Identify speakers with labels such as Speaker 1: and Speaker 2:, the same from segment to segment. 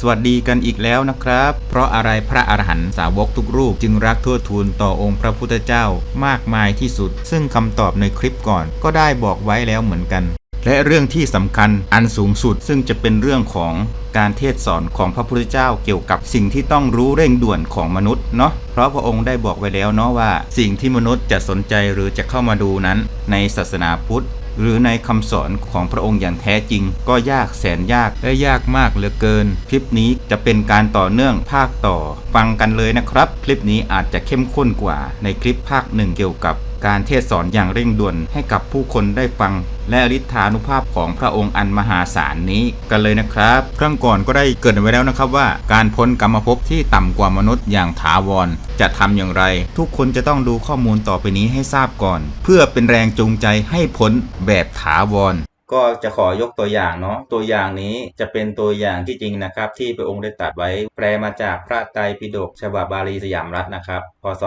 Speaker 1: สวัสดีกันอีกแล้วนะครับ เพราะอะไรพระอรหันต์สาวกทุกรูป จึงรักทั่วทูลต่อองค์พระพุทธเจ้ามากมายที่สุด ซึ่งคำตอบในคลิปก่อนก็ได้บอกไว้แล้วเหมือนกัน และเรื่องที่สำคัญอันสูงสุดซึ่งจะเป็นเรื่องของการเทศสอนของพระพุทธเจ้าเกี่ยวกับสิ่งที่ต้องรู้เร่งด่วนของมนุษย์เนาะ เพราะพระองค์ได้บอกไว้แล้วเนาะว่า สิ่งที่มนุษย์จะสนใจหรือจะเข้ามาดูนั้น ในศาสนาพุทธ หรือในคำสอนของพระองค์อย่างแท้จริง ก็ยากแสนยากและยากมากเหลือเกิน คลิปนี้จะเป็นการต่อเนื่องภาคต่อ ฟังกันเลยนะครับ คลิปนี้อาจจะเข้มข้นกว่าในคลิปภาคหนึ่งเกี่ยวกับ การเทศสอนอย่างเร่งด่วนให้กับผู้คนได้ฟัง และฤทธานุภาพของพระองค์อันมหาศาลนี้กันเลยนะครับครั้งก่อนก็ได้เกิดไว้แล้วนะครับว่า การพ้นกรรมภพที่ต่ำกว่ามนุษย์อย่างถาวร จะทำอย่างไร ทุกคนจะต้องดูข้อมูลต่อไปนี้ให้ทราบก่อน เพื่อเป็นแรงจูงใจให้พ้นแบบถาวร ก็จะขอยกตัวอย่างเนาะตัวอย่างนี้จะเป็นตัวอย่างที่จริงนะครับ ที่พระองค์ได้ตัดไว้ แปลมาจากพระไตรปิฎกฉบับบาลีสยามรัฐนะครับพศ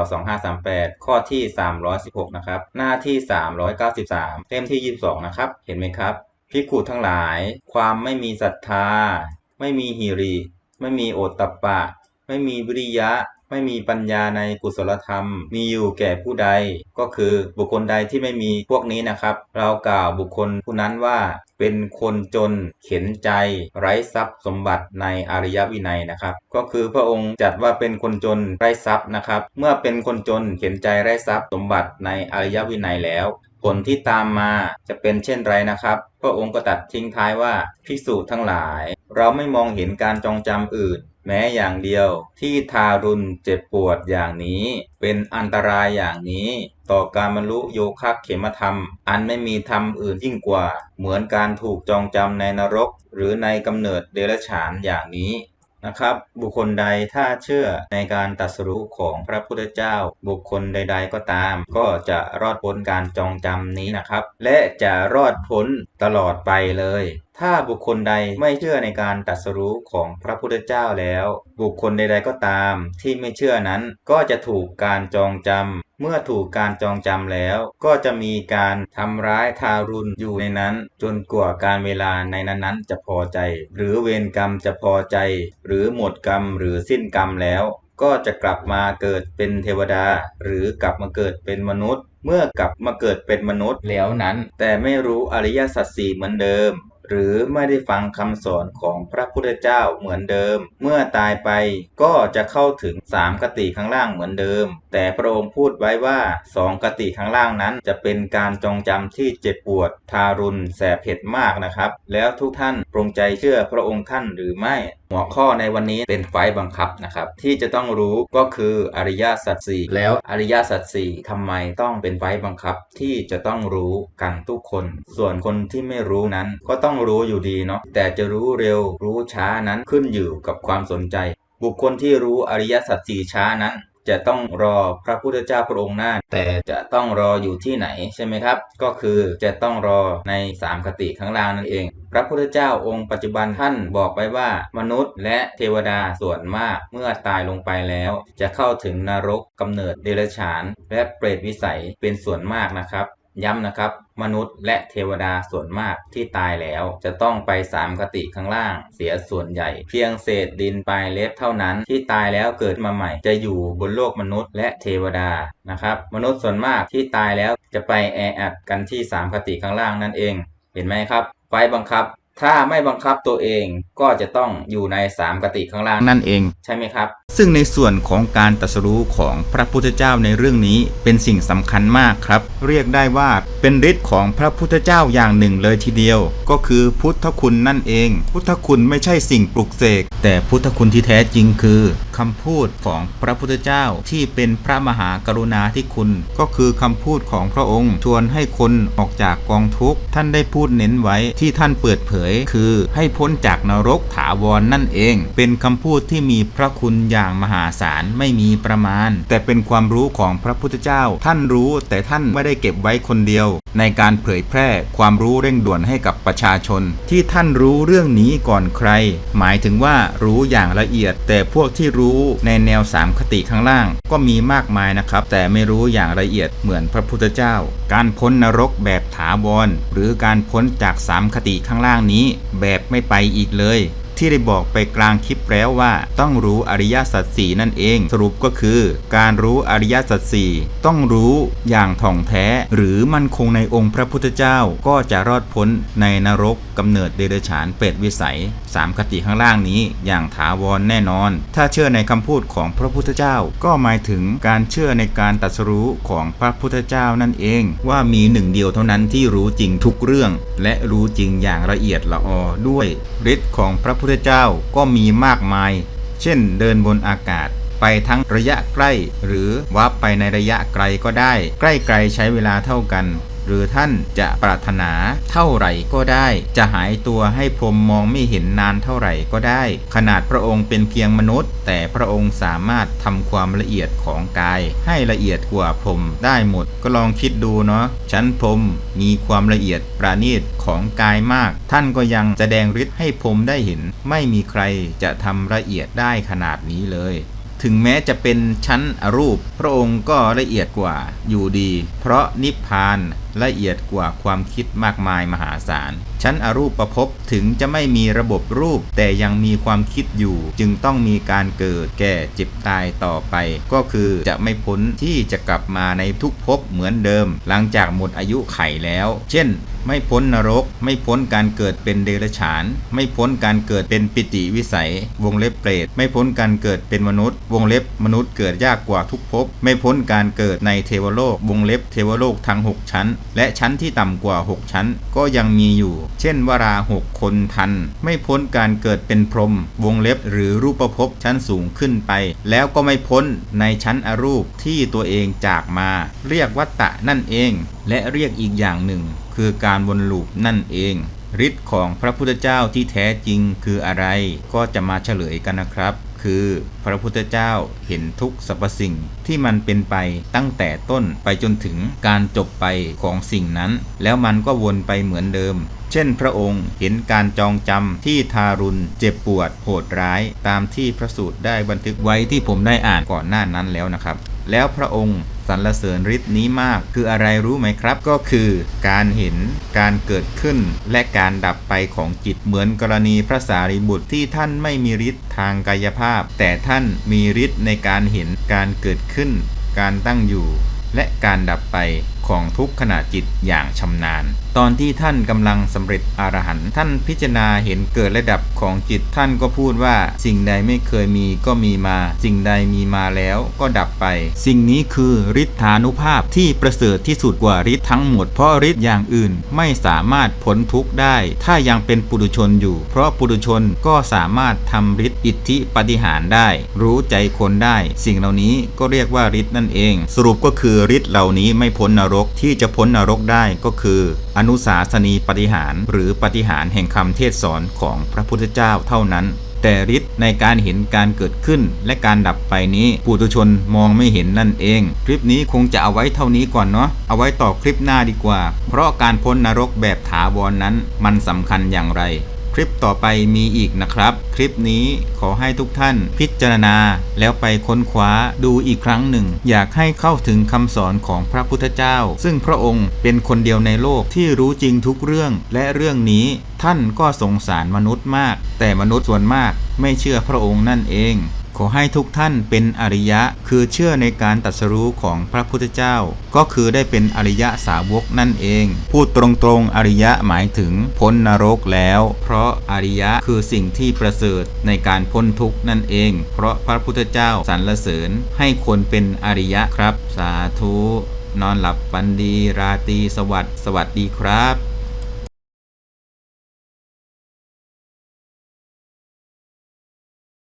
Speaker 1: 2538 ข้อที่ 316 นะครับ หน้าที่ 393 เล่มที่ 22 นะครับ เห็นไหมครับพิกุทั้งหลาย ความไม่มีศรัทธา ไม่มีหิริ ไม่มีโอตตัปปะ ไม่มีวิริยะ ไม่มีปัญญาในกุศลธรรม มีอยู่แก่ผู้ใด ก็คือบุคคลใดที่ไม่มีพวกนี้นะครับ เรากล่าวบุคคลผู้นั้นว่าเป็นคนจนเข็นใจไร้ทรัพย์สมบัติในอริยวินัยนะครับ ก็คือพระองค์จัดว่าเป็นคนจนไร้ทรัพย์นะครับ เมื่อเป็นคนจนเข็นใจไร้ทรัพย์สมบัติในอริยวินัยแล้ว ผลที่ตามมาจะเป็นเช่นไรนะครับ พระองค์ก็ตัดทิ้งท้ายว่าภิกษุทั้งหลาย เราไม่มองเห็นการจองจำอื่น แม้อย่างเดียวที่ทารุณเจ็บปวดอย่างนี้ เป็นอันตรายอย่างนี้ ต่อการบรรลุโยคะเขมธรรม อันไม่มีธรรมอื่นยิ่งกว่า เหมือนการถูกจองจำในนรก หรือในกำเนิดเดรัจฉานอย่างนี้นะครับ บุคคลใดถ้าเชื่อในการตรัสรู้ของพระพุทธเจ้า บุคคลใด ๆ ก็ตาม ก็จะรอดพ้นการจองจำนี้นะครับ และจะรอดพ้นตลอดไปเลย ถ้าบุคคลใดไม่เชื่อในการตรัสรู้ของพระพุทธเจ้าแล้ว บุคคลใด ๆ ก็ตามที่ไม่เชื่อนั้นก็จะถูกการจองจำ เมื่อถูกการจองจำแล้ว ก็จะมีการทำร้ายทารุณอยู่ในนั้น จนกว่าการเวลาในนั้นๆ จะพอใจ หรือเวรกรรมจะพอใจ หรือหมดกรรมหรือสิ้นกรรมแล้ว ก็จะกลับมาเกิดเป็นเทวดา หรือกลับมาเกิดเป็นมนุษย์ เมื่อกลับมาเกิดเป็นมนุษย์แล้วนั้น แต่ไม่รู้อริยสัจสี่เหมือนเดิม หรือไม่ได้ฟังคำสอนของพระพุทธเจ้าเหมือนเดิม เมื่อตายไปก็จะเข้าถึงสามกติข้างล่างเหมือนเดิม แต่พระองค์พูดไว้ว่าสองกติข้างล่างนั้น จะเป็นการจองจำที่เจ็บปวด ทารุณแสบเผ็ดมากนะครับ แล้วทุกท่านปรงใจเชื่อพระองค์ท่านหรือไม่ หัวข้อในวันนี้เป็นไฟบังคับนะครับ ที่จะต้องรู้ก็คืออริยสัจสี่แล้วอริยสัจสี่ทำไมต้องเป็นไฟบังคับที่จะต้องรู้กันทุกคน ส่วนคนที่ไม่รู้นั้นก็ต้องรู้อยู่ดีเนาะแต่จะรู้เร็วรู้ช้านั้นขึ้นอยู่กับความสนใจ บุคคลที่รู้อริยสัจสี่ช้านั้น จะต้องรอพระพุทธเจ้าพระองค์หน้า แต่จะต้องรออยู่ที่ไหนใช่ไหมครับ ก็คือจะต้องรอในสามคติข้างล่างนั่นเอง พระพุทธเจ้าองค์ปัจจุบันท่านบอกไว้ว่ามนุษย์ และเทวดาส่วนมากเมื่อตายลงไปแล้ว จะเข้าถึงนรกกำเนิดเดรัจฉาน และเปรตวิสัยเป็นส่วนมากนะครับ ย้ำนะครับ มนุษย์และเทวดาส่วนมากที่ตายแล้ว จะต้องไปสามคติข้างล่าง เสียส่วนใหญ่ เพียงเศษดินปลายเล็บเท่านั้น ที่ตายแล้วเกิดมาใหม่ จะอยู่บนโลกมนุษย์และเทวดานะครับ มนุษย์ส่วนมากที่ตายแล้วจะไปแออัดกันที่สามคติข้างล่างนั่นเอง เห็นไหมครับไฟบังคับ ถ้าไม่บังคับตัวเองก็จะต้องอยู่ในสามกติข้างล่างนั่นเอง ใช่ไหมครับ ซึ่งในส่วนของการตรัสรู้ของพระพุทธเจ้าในเรื่องนี้เป็นสิ่งสำคัญมากครับ เรียกได้ว่าเป็นฤทธิ์ของพระพุทธเจ้าอย่างหนึ่งเลยทีเดียว ก็คือพุทธคุณนั่นเอง พุทธคุณไม่ใช่สิ่งปลุกเสกแต่พุทธคุณที่แท้จริงคือ คำพูดของพระพุทธเจ้าที่เป็นพระมหากรุณาธิคุณ ก็คือคำพูดของพระองค์ ชวนให้คนออกจากกองทุกข์ท่านได้พูดเน้นไว้ที่ท่านเปิดเผย คือให้พ้นจากนรกถาวรนนั่นเอง เป็นคำพูดที่มีพระคุณอย่างมหาศาลไม่มีประมาณ แต่เป็นความรู้ของพระพุทธเจ้า ท่านรู้แต่ท่านไม่ได้เก็บไว้คนเดียว ในการเผยแพร่ความรู้เร่งด่วนให้กับประชาชน ที่ท่านรู้เรื่องนี้ก่อนใคร หมายถึงว่ารู้อย่างละเอียด แต่พวกที่รู้ในแนวสามคติข้างล่าง ก็มีมากมายนะครับ แต่ไม่รู้อย่างละเอียดเหมือนพระพุทธเจ้า การพ้นนรกแบบถาวรหรือการพ้นจากสามคติข้างล่างนี้ แบบไม่ไปอีกเลย ที่ได้บอกไปกลางคลิปแล้วว่า ต้องรู้อริยสัจสี่นั่นเอง สรุปก็คือ การรู้อริยสัจสี่ต้องรู้อย่างถ่องแท้ หรือมั่นคงในองค์พระพุทธเจ้าก็จะรอดพ้นในนรกกำเนิดเดรัจฉานเปรตวิสัยสามคติข้างล่างนี้อย่างถาวรแน่นอน ถ้าเชื่อในคำพูดของพระพุทธเจ้า ก็หมายถึงการเชื่อในการตรัสรู้ของพระพุทธเจ้านั่นเอง ว่ามีหนึ่งเดียวเท่านั้นที่รู้จริงทุกเรื่อง และรู้จริงอย่างละเอียดละออด้วยฤทธิ์ของพระพุทธเจ้าก็มีมากมาย เช่นเดินบนอากาศ ไปทั้งระยะใกล้ หรือวับไปในระยะไกลก็ได้ ใกล้ไกลใช้เวลาเท่ากัน หรือท่านจะปรารถนาเท่าไหร่ก็ได้ จะหายตัวให้พรมมองไม่เห็นนานเท่าไหร่ก็ได้ ขนาดพระองค์เป็นเพียงมนุษย์ แต่พระองค์สามารถทำความละเอียดของกาย ให้ละเอียดกว่าพรมได้หมด ก็ลองคิดดูเนาะชั้นพรมมีความละเอียดประณีตของกายมาก ท่านก็ยังแสดงฤทธิ์ให้พรมได้เห็น ไม่มีใครจะทำละเอียดได้ขนาดนี้เลย ถึงแม้จะเป็นชั้นอรูป พระองค์ก็ละเอียดกว่าอยู่ดี เพราะนิพพานละเอียดกว่าความคิดมากมายมหาศาล ชั้นอรูปประพบถึงจะไม่มีระบบรูป แต่ยังมีความคิดอยู่ จึงต้องมีการเกิดแก่เจ็บตายต่อไป ก็คือจะไม่พ้นที่จะกลับมาในทุกภพเหมือนเดิม หลังจากหมดอายุไขแล้ว เช่นไม่พ้นนรก ไม่พ้นการเกิดเป็นเดรัจฉาน ไม่พ้นการเกิดเป็นปิติวิสัย วงเล็บเปรต ไม่พ้นการเกิดเป็นมนุษย์ วงเล็บมนุษย์เกิดยากกว่าทุกภพ ไม่พ้นการเกิดในเทวโลก วงเล็บเทวโลกทั้ง 6 ชั้น และชั้นที่ต่ำกว่า 6 ชั้น ก็ยังมีอยู่ เช่นวราหกคนทัน ไม่พ้นการเกิดเป็นพรหม วงเล็บหรือรูปภพชั้นสูงขึ้นไป แล้วก็ไม่พ้นในชั้นอรูปที่ตัวเองจากมา เรียกวัตตะนั่นเองและเรียกอีกอย่างหนึ่ง คือการวนลูปนั่นเองฤทธิ์ของพระพุทธเจ้าที่แท้จริงคืออะไร ก็จะมาเฉลยกันนะครับ คือพระพุทธเจ้าเห็นทุกสรรพสิ่งที่มันเป็นไปตั้งแต่ต้นไปจนถึงการจบไปของสิ่งนั้น แล้วมันก็วนไปเหมือนเดิม เช่นพระองค์เห็นการจองจำที่ทารุณเจ็บปวดโหดร้ายตามที่พระสูตรได้บันทึกไว้ที่ผมได้อ่านก่อนหน้านั้นแล้วนะครับ แล้วพระองค์ สรรเสริญฤทธิ์นี้มาก คืออะไรรู้ไหมครับ ก็คือการเห็นการเกิดขึ้น และการดับไปของจิตเหมือนกรณีพระสารีบุตรที่ท่านไม่มีฤทธิ์ทางกายภาพ แต่ท่านมีฤทธิ์ในการเห็นการเกิดขึ้น การตั้งอยู่ และการดับไป ของทุกขณะจิตอย่างชำนาญ ตอนที่ท่านกำลังสำเร็จอรหันต์ท่านพิจารณาเห็นเกิดระดับของจิตท่านก็พูดว่า สิ่งใดไม่เคยมีก็มีมา สิ่งใดมีมาแล้วก็ดับไป สิ่งนี้คือฤทธานุภาพที่ประเสริฐที่สุดกว่าฤทธิ์ทั้งหมดเพราะฤทธิ์อย่างอื่นไม่สามารถพ้นทุกข์ได้ ถ้ายังเป็นปุถุชนอยู่ เพราะปุถุชนก็สามารถทำฤทธิ์อิทธิปฏิหารได้ รู้ใจคนได้ สิ่งเหล่านี้ก็เรียกว่าฤทธิ์นั่นเอง สรุปก็คือฤทธิ์เหล่านี้ไม่พ้นนรกที่จะพ้นนรกได้ก็คือ อนุสาสนีปฏิหารหรือปฏิหารแห่งคำเทศสอนของพระพุทธเจ้าเท่านั้น แต่ฤทธิ์ในการเห็นการเกิดขึ้นและการดับไปนี้ปุถุชนมองไม่เห็นนั่นเอง คลิปนี้คงจะเอาไว้เท่านี้ก่อนเนาะเอาไว้ต่อคลิปหน้าดีกว่า เพราะการพ้นนรกแบบถาวรนนั้นมันสำคัญอย่างไร คลิปต่อไปมีอีกนะครับ คลิปนี้ขอให้ทุกท่านพิจารณาแล้วไปค้นคว้าดูอีกครั้งหนึ่ง อยากให้เข้าถึงคำสอนของพระพุทธเจ้า ซึ่งพระองค์เป็นคนเดียวในโลกที่รู้จริงทุกเรื่อง และเรื่องนี้ท่านก็สงสารมนุษย์มาก แต่มนุษย์ส่วนมากไม่เชื่อพระองค์นั่นเอง ขอให้ทุกท่านเป็นอริยะ คือเชื่อในการตรัสรู้ของพระพุทธเจ้า ก็คือได้เป็นอริยะสาวกนั่นเอง พูดตรงๆอริยะหมายถึงพ้นนรกแล้ว เพราะอริยะคือสิ่งที่ประเสริฐในการพ้นทุกข์นั่นเอง เพราะพระพุทธเจ้าสรรเสริญให้คนเป็นอริยะครับ สาธุ นอนหลับฝันดี ราตรีสวัสดิ์สวัสดีครับ